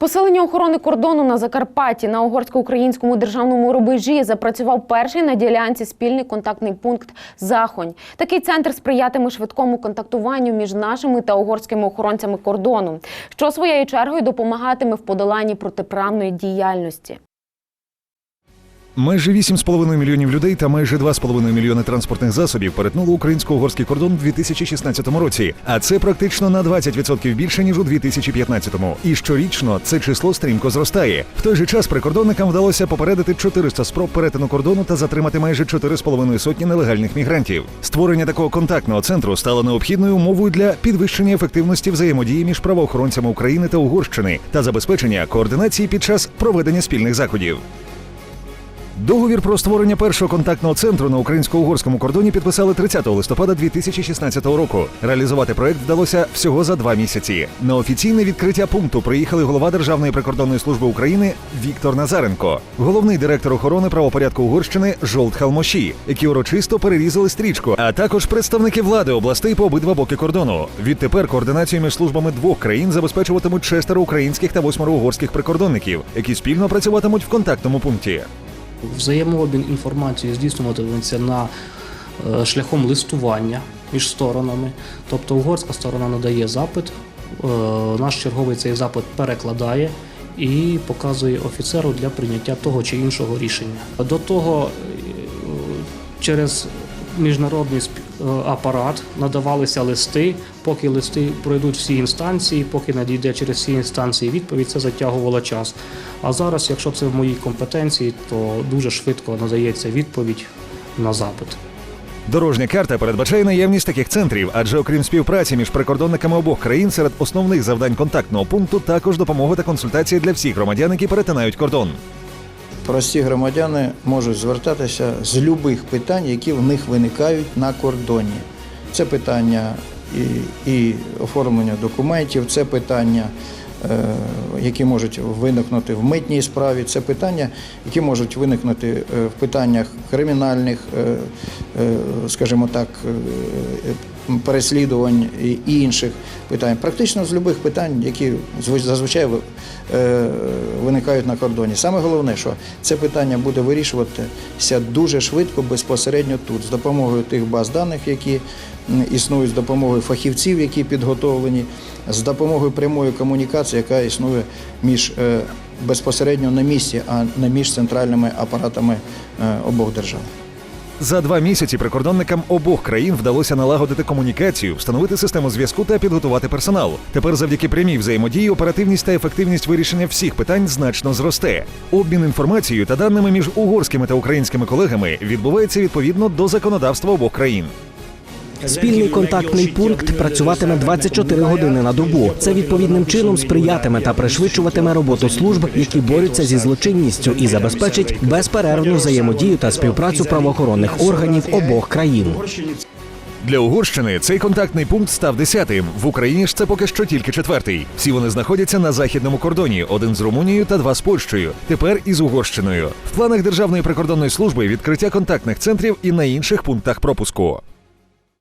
Посилення охорони кордону на Закарпатті на угорсько-українському державному рубежі запрацював перший на ділянці спільний контактний пункт Захонь. Такий центр сприятиме швидкому контактуванню між нашими та угорськими охоронцями кордону, що своєю чергою допомагатиме в подоланні протиправної діяльності. Майже 8,5 мільйонів людей та майже 2,5 мільйони транспортних засобів перетнули українсько-угорський кордон у 2016 році, а це практично на 20% більше ніж у 2015-му. І щорічно це число стрімко зростає. В той же час прикордонникам вдалося попередити 400 спроб перетину кордону та затримати майже 4,5 сотні нелегальних мігрантів. Створення такого контактного центру стало необхідною умовою для підвищення ефективності взаємодії між правоохоронцями України та Угорщини та забезпечення координації під час проведення спільних заходів. Договір про створення першого контактного центру на українсько-угорському кордоні підписали 30 листопада 2016 року. Реалізувати проект вдалося всього за два місяці. На офіційне відкриття пункту приїхали голова Державної прикордонної служби України Віктор Назаренко, головний директор охорони правопорядку Угорщини Жолт Халмоші, які урочисто перерізали стрічку, а також представники влади областей по обидва боки кордону. Відтепер координацію між службами двох країн забезпечуватимуть шестеро українських та восьмеро угорських прикордонників, які спільно працюватимуть в контактному пункті. Взаємообмін інформацією здійснюватиметься на е, шляхом листування між сторонами. Тобто угорська сторона надає запит, е, наш черговий цей запит перекладає і показує офіцеру для прийняття того чи іншого рішення. До того е, через міжнародний сп- е, апарат надавалися листи, поки листи пройдуть всі інстанції, поки надійде через всі інстанції відповідь, це затягувало час. А зараз, якщо це в моїй компетенції, то дуже швидко надається відповідь на запит. Дорожня карта передбачає наявність таких центрів, адже окрім співпраці між прикордонниками обох країн серед основних завдань контактного пункту також допомога та консультації для всіх громадян, які перетинають кордон. Прості громадяни можуть звертатися з будь-яких питань, які в них виникають на кордоні. Це питання і, і оформлення документів, це питання, е, які можуть виникнути в митній справі, це питання, які можуть виникнути е, в питаннях кримінальних, е, скажімо так, е, переслідувань і інших питань. Практично з будь-яких питань, які зв- зазвичай е, виникають на кордоні. Саме головне, що це питання буде вирішуватися дуже швидко, безпосередньо тут, з допомогою тих баз даних, які існують, з допомогою фахівців, які підготовлені, з допомогою прямої комунікації, яка існує між е, безпосередньо на місці, а не між центральними апаратами е, обох держав. За два місяці прикордонникам обох країн вдалося налагодити комунікацію, встановити систему зв'язку та підготувати персонал. Тепер, завдяки прямій взаємодії, оперативність та ефективність вирішення всіх питань значно зросте. Обмін інформацією та даними між угорськими та українськими колегами відбувається відповідно до законодавства обох країн. Спільний контактний пункт працюватиме 24 години на добу. Це відповідним чином сприятиме та пришвидшуватиме роботу служб, які борються зі злочинністю, і забезпечить безперервну взаємодію та співпрацю правоохоронних органів обох країн. Для Угорщини цей контактний пункт став десятим. В Україні ж це поки що тільки четвертий. Всі вони знаходяться на західному кордоні: один з Румунією та два з Польщею. Тепер із Угорщиною. В планах Державної прикордонної служби відкриття контактних центрів і на інших пунктах пропуску.